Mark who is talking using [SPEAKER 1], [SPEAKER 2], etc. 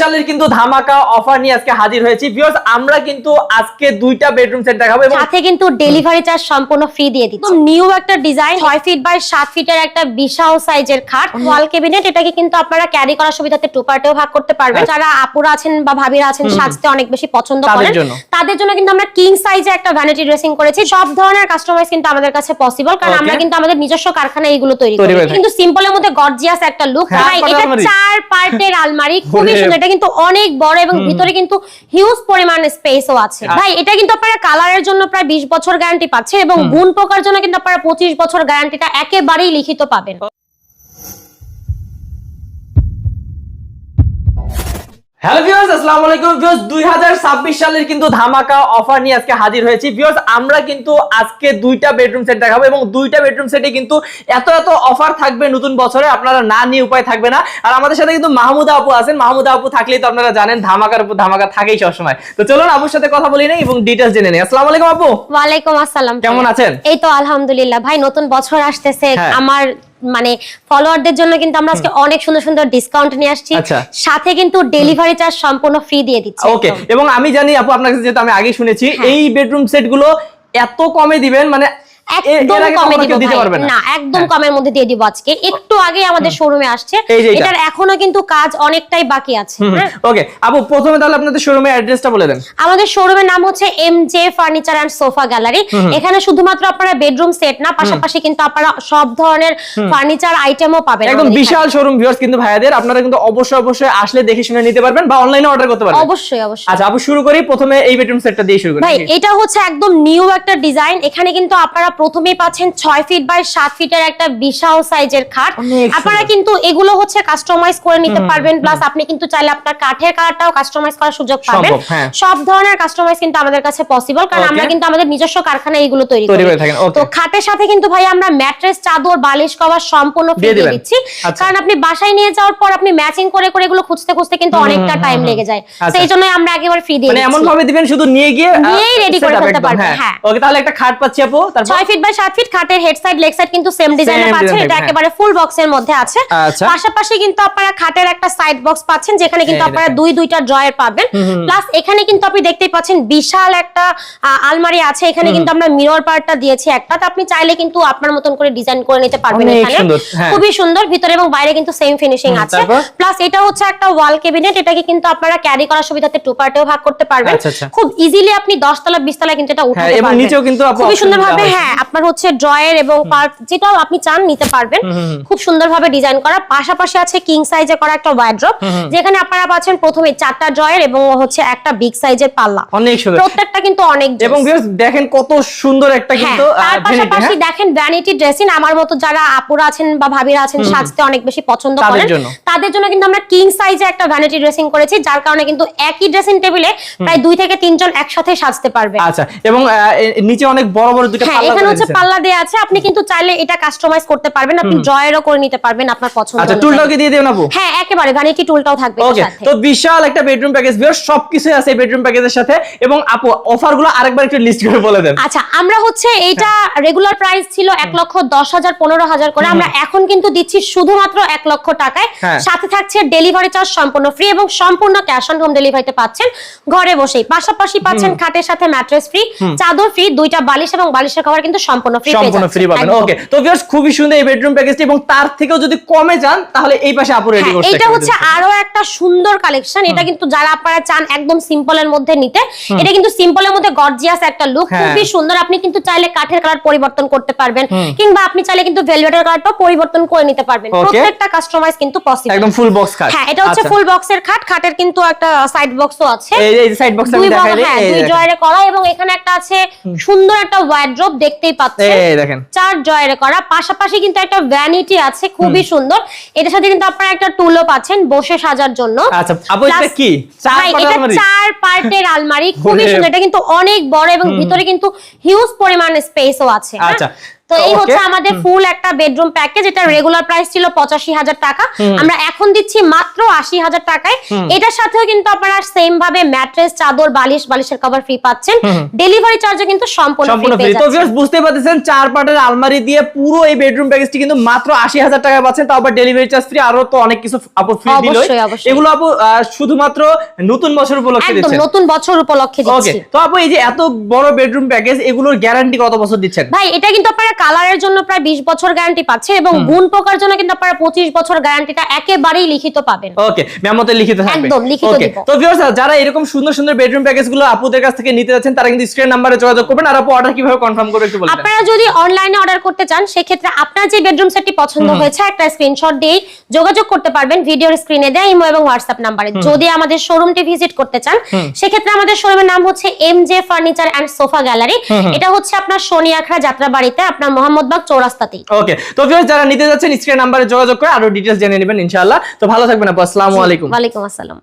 [SPEAKER 1] সালের কিন্তু ধামাকা অফার নিয়ে আজকে হাজির হয়েছি। ভিউয়ার্স আমরা কিন্তু আজকে দুইটা বেডরুম সেট দেখাবো এবং
[SPEAKER 2] সাথে কিন্তু ডেলিভারি চার্জ সম্পূর্ণ ফ্রি দিয়ে দিচ্ছি। নিউ একটা ডিজাইন ছয় ফিট বাই সাত ফিটের একটা বিশাল সাইজের খাট। ওয়াল কেবিনেট এটাকে কিন্তু আপনারা ক্যারি করার সুবিধাতে টু পার্টেও ভাগ করতে পারবেন। যারা আপুরা আছেন বা ভাবিরা আছেন সাজতে অনেক বেশি পছন্দ করেন। তাদের জন্য কিন্তু আমরা কিং সাইজে একটা ভ্যানিটি ড্রেসিং করেছি। সব ধরনের কাস্টমাইজ কিন্তু আমাদের কাছে পসিবল কারণ আমরা কিন্তু আমাদের নিজস্ব কারখানায় এইগুলো তৈরি করি। কিন্তু সিম্পলের মধ্যে গর্জিয়াস একটা লুক
[SPEAKER 1] হ্যাঁ,
[SPEAKER 2] এটা। চার পার্টের আলমারি খুবই। সুন্দর এটা কিন্তু অনেক বড় এবং ভিতরে কিন্তু হিউজ পরিমাণ স্পেসও আছে।
[SPEAKER 1] আচ্ছা।
[SPEAKER 2] ভাই এটা কিন্তু আপনারা কালারের জন্য প্রায় বিশ বছর গ্যারান্টি পাচ্ছে এবং গুণ পোকার জন্য কিন্তু আপনারা পঁচিশ বছর গ্যারান্টিটা একেবারেই লিখিত পাবেন।
[SPEAKER 1] হ্যালো ভিউয়ার্স আসসালামু আলাইকুম। ভিউয়ার্স 2026 সালের কিন্তু ধামাকা অফার নিয়ে আজকে হাজির হয়েছি। ভিউয়ার্স আমরা কিন্তু আজকে দুইটা বেডরুম সেট দেখাবো এবং দুইটা বেডরুম সেটে কিন্তু এত এত অফার থাকবে নতুন বছরে আপনারা না নিয়ে উপায় থাকবে না। আর আমাদের সাথে কিন্তু মাহমুদা আপু আছেন। মাহমুদা আপু থাকলেই তো আপনারা জানেন ধামাকার উপর ধামাকা থাকেই সবসময়। তো চলুন আপুর সাথে কথা বলি নাই এবং ডিটেলস জেনে নিই। আসসালামু আলাইকুম আপু।
[SPEAKER 2] ওয়ালাইকুম আসসালাম।
[SPEAKER 1] কেমন আছেন?
[SPEAKER 2] এই তো আলহামদুলিল্লাহ। ভাই নতুন বছর আসতেছে।
[SPEAKER 1] হ্যাঁ।
[SPEAKER 2] আমার মানে ফলোয়ারদের জন্য কিন্তু আমরা আজকে অনেক সুন্দর সুন্দর ডিসকাউন্ট নিয়ে আসছি
[SPEAKER 1] আচ্ছা।
[SPEAKER 2] সাথে কিন্তু ডেলিভারি চার্জ সম্পূর্ণ ফ্রি দিয়ে দিচ্ছি
[SPEAKER 1] ওকে এবং আমি জানি আপু আপনার কাছে যেটা আমি আগে শুনেছি
[SPEAKER 2] হ্যাঁ।
[SPEAKER 1] এই বেডরুম সেটগুলো এত কমে দিবেন মানে
[SPEAKER 2] একদম কমে দিব
[SPEAKER 1] কেউ দিতে
[SPEAKER 2] ভাই।
[SPEAKER 1] পারবে না।
[SPEAKER 2] না একদম। কমের মধ্যে দিয়ে দিব আজকে। একটু আগে আমাদের শোরুমে আসছে।
[SPEAKER 1] এই যে এটা।
[SPEAKER 2] এটার এখনও কিন্তু কাজ অনেকটাই বাকি আছে।
[SPEAKER 1] ওকে আপু প্রথমে তাহলে আপনাদের শোরুমের অ্যাড্রেসটা বলে দেন।
[SPEAKER 2] আমাদের শোরুমের নাম হচ্ছে M J furniture and sofa gallery এখানে শুধুমাত্র আপনারা বেডরুম সেট না পাশাপাশি কিন্তু আপনারা সব ধরনের ফার্নিচার আইটেমও পাবেন
[SPEAKER 1] একদম বিশাল শোরুম ভিউয়ার্স কিন্তু ভাইয়াদের আপনারা কিন্তু অবশ্যই অবশ্যই আসলে দেখে শুনে নিতে পারবেন বা অনলাইনে অর্ডার করতে পারবেন।
[SPEAKER 2] অবশ্যই অবশ্যই।
[SPEAKER 1] আচ্ছা আপু শুরু করি। প্রথমে এই বেডরুম সেটটা দিয়ে শুরু করি।
[SPEAKER 2] ভাই এটা হচ্ছে একদম নিউ একটা ডিজাইন এখানে কিন্তু আপনারা প্রথমেই পাচ্ছেন ছয় ফিট বাই সাত ফিটের একটা বিশাল সাইজের খাট। আপনারা কিন্তু এগুলো হচ্ছে কাস্টমাইজ করে নিতে পারবেন। প্লাস আপনি কিন্তু চাইলে আপনার কাঠের কালারটাও কাস্টমাইজ করার সুযোগ পাবেন।
[SPEAKER 1] হ্যাঁ।
[SPEAKER 2] সব ধরনের কাস্টমাইজ কিন্তু আমাদের কাছে পসিবল কারণ আমরা কিন্তু আমাদের নিজস্ব কারখানায় এগুলো তৈরি করি. তো খাটের সাথে কিন্তু ভাই আমরা ম্যাট্রেস চাদর বালিশ কভার সম্পূর্ণ ফ্রি
[SPEAKER 1] দিয়ে
[SPEAKER 2] দিচ্ছি।
[SPEAKER 1] আচ্ছা।
[SPEAKER 2] কারণ আপনি বাসায় নিয়ে যাওয়ার পর আপনি ম্যাচিং করে করে এগুলো খুঁজতে খুঁজতে কিন্তু অনেকটা টাইম লেগে যায়।
[SPEAKER 1] আচ্ছা।
[SPEAKER 2] সেই জন্য আমরা একেবারে ফ্রি দিয়ে
[SPEAKER 1] মানে এমন ভাবে দিবেন শুধু নিয়ে গিয়ে
[SPEAKER 2] নিয়েই ready করে ফেলতে পারবেন, হ্যাঁ।
[SPEAKER 1] ওকে তাহলে একটা খাট পাচ্ছি আপু তারপর?
[SPEAKER 2] ফিট বাই সাত ফিট খাটের হেড সাইড লেগ সাইড কিন্তু সেম ডিজাইনে পাচ্ছেন। এটা একেবারে ফুল বক্সের মধ্যে আছে।
[SPEAKER 1] আচ্ছা।
[SPEAKER 2] পাশাপাশি কিন্তু আপনারা খাটের একটা সাইড বক্স পাচ্ছেন যেখানে কিন্তু আপনারা দুই দুইটা ড্রয়ার পাবেন। প্লাস এখানে কিন্তু আপনি দেখতেই পাচ্ছেন বিশাল একটা আলমারি আছে। এখানে কিন্তু আমরা মিরর পার্টটা দিয়েছি একটা। আপনি চাইলে কিন্তু আপনার মতন করে ডিজাইন করে নিতে পারবেন এখানে।
[SPEAKER 1] হ্যাঁ।
[SPEAKER 2] খুবই সুন্দর। ভিতরে এবং বাইরে কিন্তু সেম ফিনিশিং আছে। প্লাস এটা হচ্ছে একটা ওয়াল কেবিনেট এটাকে কিন্তু আপনারা ক্যারি করার সুবিধাতে টু পার্টেও ভাগ করতে পারবেন।
[SPEAKER 1] আচ্ছা, আচ্ছা।
[SPEAKER 2] খুব ইজিলি আপনি 10 তলা 20 তলা কিন্তু এটা
[SPEAKER 1] হ্যাঁ,
[SPEAKER 2] উঠাতে
[SPEAKER 1] এবং নিচেও কিন্তু
[SPEAKER 2] খুবই
[SPEAKER 1] option
[SPEAKER 2] সুন্দর ভাবে হ্যাঁ আপনার হচ্ছে ড্রয়ার এবং পার্ট যেটাও আপনি চান নিতে পারবেন। খুব সুন্দরভাবে ডিজাইন করা। পাশাপাশি আছে কিং সাইজে করা একটা ওয়ার্ড্রপ যেখানে আপনারা পাচ্ছেন প্রথমে চারটা ড্রয়ার এবং হচ্ছে একটা বিগ সাইজের পাল্লা।
[SPEAKER 1] অনেক সুন্দর।
[SPEAKER 2] প্রত্যেকটা কিন্তু অনেক
[SPEAKER 1] এবং দেখেন কত সুন্দর একটা
[SPEAKER 2] হ্যাঁ,
[SPEAKER 1] কিন্তু
[SPEAKER 2] তার পাশাপাশি
[SPEAKER 1] হ্যাঁ?
[SPEAKER 2] দেখেন ভ্যানিটি ড্রেসিং আমার মতো যারা আপুরা আছেন বা ভাবিরা আছেন সাজতে অনেক বেশি পছন্দ করেন। তাদের জন্য কিন্তু আমরা কিং সাইজে একটা ভ্যানিটি ড্রেসিং করেছি যার কারণে কিন্তু একই ড্রেসিং টেবিলে প্রায় দুই থেকে তিনজন একসাথে সাজতে পারবে।
[SPEAKER 1] আচ্ছা এবং নিচে অনেক বড় বড় দুটো
[SPEAKER 2] হ্যাঁ
[SPEAKER 1] পাল্লা
[SPEAKER 2] এখানে হচ্ছে পাল্লা দেয়া আছে আপনি কিন্তু চাইলে এটা কাস্টমাইজ করতে পারবেন আপনি ড্রয়ারও করে নিতে পারবেন আপনার পছন্দ
[SPEAKER 1] আচ্ছা টুলটাও কি দিয়ে দেবেন আপু?
[SPEAKER 2] হ্যাঁ একেবারে ভ্যানিটি টুলটাও থাকবে
[SPEAKER 1] ওকে তো বিশাল একটা বেডরুম প্যাকেজ সবকিছু আছে এই বেডরুম প্যাকেজের সাথে। এবং আপু অফারগুলো আরেকবার একটু লিস্ট করে বলে দেন।
[SPEAKER 2] আচ্ছা আমরা হচ্ছে এইটা রেগুলার প্রাইস ছিল এক লক্ষ দশ হাজার পনেরো হাজার করে। আমরা এখন কিন্তু দিচ্ছি শুধুমাত্র এক লক্ষ টাকায়।
[SPEAKER 1] হ্যাঁ।
[SPEAKER 2] সাথে থাকছে ডেলিভারি চার্জ সম্পূর্ণ ফ্রি এবং সম্পূর্ণ ক্যাশ অন হোম ডেলিভারিতে পাচ্ছেন ঘরে বসেই। পাশাপাশি পাচ্ছেন খাটের সাথে ম্যাট্রেস ফ্রি চাদর ফ্রি দুইটা বালিশ এবং বালিশের কভার কিন্তু সম্পূর্ণ ফ্রি
[SPEAKER 1] সম্পূর্ণ ফ্রি পাবেন। ওকে তো ভিউয়ার্স খুবই সুন্দর এই বেডরুম প্যাকেজটি এবং তার থেকেও যদি কমে যান তাহলে এই পাশে আপু রেডি করতে
[SPEAKER 2] এটা হচ্ছে আরও একটা সুন্দর কালেকশন এটা কিন্তু যারা আপনারা চান একদম সিম্পলের মধ্যে নিতে এটা কিন্তু সিম্পলের মধ্যে গর্জিয়াস একটা লুক
[SPEAKER 1] হ্যাঁ।
[SPEAKER 2] খুবই সুন্দর। আপনি কিন্তু চাইলে কাঠের কালার পরিবর্তন করতে পারবেন কিংবা আপনি চাইলে কিন্তু ভেলভেটের কালারটাও পরিবর্তন করে নিতে পারবেন। প্রত্যেকটা কাস্টমাইজ কিন্তু পসিবল
[SPEAKER 1] একদম ফুল বক্স খাট।
[SPEAKER 2] হ্যাঁ এটা হচ্ছে
[SPEAKER 1] আচ্ছা।
[SPEAKER 2] ফুল বক্সের খাট। খাটের কিন্তু একটা সাইড বক্সও আছে।
[SPEAKER 1] এই এই সাইড বক্স আমি
[SPEAKER 2] দুই বক্স
[SPEAKER 1] দেখাই দিই
[SPEAKER 2] হ্যাঁ। ড্রয়ারে করা এবং এখানে একটা আছে সুন্দর একটা ওয়ার্ড্রপ দেখতেই পাচ্ছেন।
[SPEAKER 1] এই দেখেন।
[SPEAKER 2] চার জয়ের করা। পাশাপাশি কিন্তু একটা ভ্যানিটি আছে খুবই সুন্দর। এটার সাথে কিন্তু আপনারা একটা টুলও পাচ্ছেন বসে সাজার জন্য।
[SPEAKER 1] আচ্ছা আপু এটা কি? চার
[SPEAKER 2] এটা
[SPEAKER 1] আলমারি?
[SPEAKER 2] চার পার্টের আলমারি। খুবই সুন্দর। এটা কিন্তু অনেক বড় এবং ভিতরে কিন্তু হিউজ পরিমাণ স্পেসও আছে হ্যাঁ?
[SPEAKER 1] আচ্ছা
[SPEAKER 2] তো এই হচ্ছে আমাদের ফুল একটা বেডরুম প্যাকেজ এটা রেগুলার প্রাইস ছিল পঁচাশি হাজার টাকা। আমরা এখন দিচ্ছি মাত্র আশি হাজার টাকায়। এটার সাথেও কিন্তু আপনারা সেম ভাবে ম্যাট্রেস চাদর বালিশ বালিশের কভার ফ্রি পাচ্ছেন। ডেলিভারি চার্জও কিন্তু সম্পূর্ণ
[SPEAKER 1] সম্পূর্ণ
[SPEAKER 2] ফ্রি
[SPEAKER 1] ফ্রি তো ভিউয়ার্স বুঝতে পারতেছেন চার পাটের আলমারি দিয়ে পুরো এই বেডরুম প্যাকেজটি কিন্তু মাত্র আশি হাজার টাকা পাচ্ছেন। তাও আবার ডেলিভারি চার্জ ফ্রি আরও তো অনেক কিছু আপু ফ্রি দিল
[SPEAKER 2] অবশ্যই, অবশ্যই।
[SPEAKER 1] এগুলো আপু শুধুমাত্র নতুন বছর উপলক্ষে
[SPEAKER 2] একদম নতুন বছর উপলক্ষে
[SPEAKER 1] ওকে
[SPEAKER 2] দিচ্ছি।
[SPEAKER 1] তো আপু এই যে এত বড় বেডরুম প্যাকেজ এগুলোর গ্যারান্টি কত বছর দিচ্ছেন?
[SPEAKER 2] ভাই এটা কিন্তু আপনারা কালারের জন্য প্রায় বিশ বছর গ্যারান্টি পাচ্ছেন এবং গুণ পোকার জন্য কিন্তু আপনারা পঁচিশ বছর গ্যারান্টিটা একেবারেই লিখিত পাবেন।
[SPEAKER 1] ওকে মেমোতে লিখিত থাকবে।
[SPEAKER 2] একদম, লিখিত দিব।
[SPEAKER 1] তো ভিউয়ার্স যারা এরকম সুন্দর সুন্দর বেডরুম প্যাকেজগুলো আপুদের কাছ থেকে নিতে যাচ্ছেন তারা কিন্তু স্ক্রিন নাম্বারে যোগাযোগ করবেন। আর আপু অর্ডার কীভাবে কনফার্ম করবে একটু বলবেন
[SPEAKER 2] আপনারা যদি অনলাইনে অর্ডার করতে চান সেক্ষেত্রে আপনার যে বেডরুম সেটটি পছন্দ হয়েছে একটা স্ক্রিনশট দিয়েই যোগাযোগ করতে পারবেন ভিডিওর স্ক্রিনে দেয় ইমো এবং হোয়াটসঅ্যাপ নাম্বারে যদি আমাদের শোরুমটি ভিজিট করতে চান সেক্ষেত্রে আমাদের শোরুমের নাম হচ্ছে M J furniture and sofa gallery এটা হচ্ছে আপনার শনি আখড়া যাত্রাবাড়িতে আপনার মোহাম্মদবাগ চৌরাস্তাতেই।
[SPEAKER 1] ওকে তো ভিউয়ার্স যারা নিতে যাচ্ছেন স্ক্রিন নাম্বারে যোগাযোগ করে আরও ডিটেইলস জেনে নেবেন ইনশাআল্লাহ। তো ভালো থাকবেন আপু আসসালামু আলাইকুম।
[SPEAKER 2] ওয়া আলাইকুম আসসালাম।